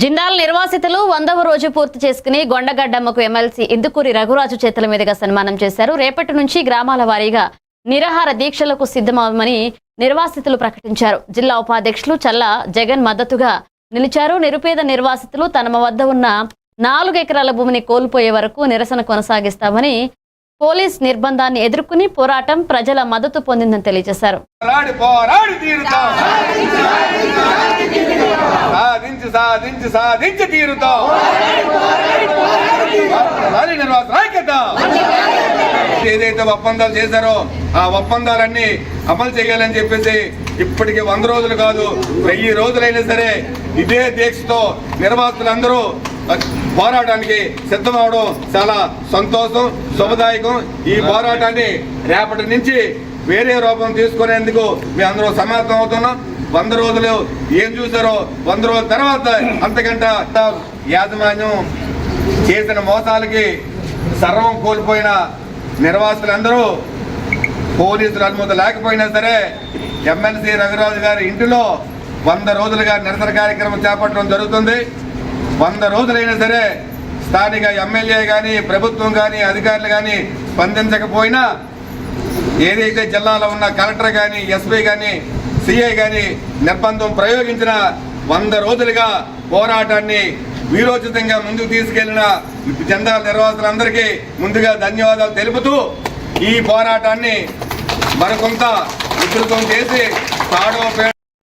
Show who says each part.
Speaker 1: జిందాల్ నిర్వాసితులు వందవ రోజు పూర్తి చేసుకుని గొండగడ్డమ్మకు ఎమ్మెల్సీ ఇందుకూరి రఘురాజు చేతుల మీదుగా సన్మానం చేశారు. రేపటి నుంచి గ్రామాల వారీగా నిరాహార దీక్షలకు సిద్ధమవమని నిర్వాసితులు ప్రకటించారు. జిల్లా ఉపాధ్యక్షులు చల్ల జగన్ మద్దతుగా నిలిచారు. నిరుపేద నిర్వాసితులు తమ వద్ద ఉన్న నాలుగు ఎకరాల భూమిని కోల్పోయే వరకు నిరసన కొనసాగిస్తామని పోలీస్ నిర్బంధాన్ని ఎదుర్కొని పోరాటం ప్రజల మద్దతు పొందిందని తెలియజేశారు.
Speaker 2: సాధించి సాధించి తీరుతాం. ఏదైతే ఒప్పందాలు చేశారో ఆ ఒప్పందాలన్నీ అమలు చేయాలని చెప్పేసి ఇప్పటికి వంద రోజులు కాదు వెయ్యి రోజులైనా సరే ఇదే దీక్షతో నిర్వాసులందరూ పోరాటానికి సిద్ధమవడం చాలా సంతోషం శుభదాయకం. ఈ పోరాటాన్ని రేపటి నుంచి వేరే రూపం తీసుకునేందుకు మేము అందరూ సమాయత్తం అవుతున్నాం. వంద రోజులు ఏం చూసారో వంద రోజుల తర్వాత అంతకంట యాజమాన్యం చేసిన మోసాలకి సర్వం కోల్పోయిన నిర్వాసులందరూ పోలీసులు అనుమతి లేకపోయినా సరే ఎమ్మెల్సీ రఘురాజు గారి ఇంటిలో వంద రోజులుగా నిరసన కార్యక్రమం చేపట్టడం జరుగుతుంది. వంద రోజులైనా సరే స్థానిక ఎమ్మెల్యే కానీ ప్రభుత్వం కానీ అధికారులు కానీ స్పందించకపోయినా ఏదైతే జిల్లాలో ఉన్న కలెక్టర్ కానీ ఎస్పీ కానీ సిఐ కానీ నిర్బంధం ప్రయోగించిన వంద రోజులుగా పోరాటాన్ని వీరోచితంగా ముందుకు తీసుకెళ్ళిన జెండా నిర్వాసులందరికీ ముందుగా ధన్యవాదాలు తెలుపుతూ ఈ పోరాటాన్ని మరికొంత ఉధృతం చేసి తాడో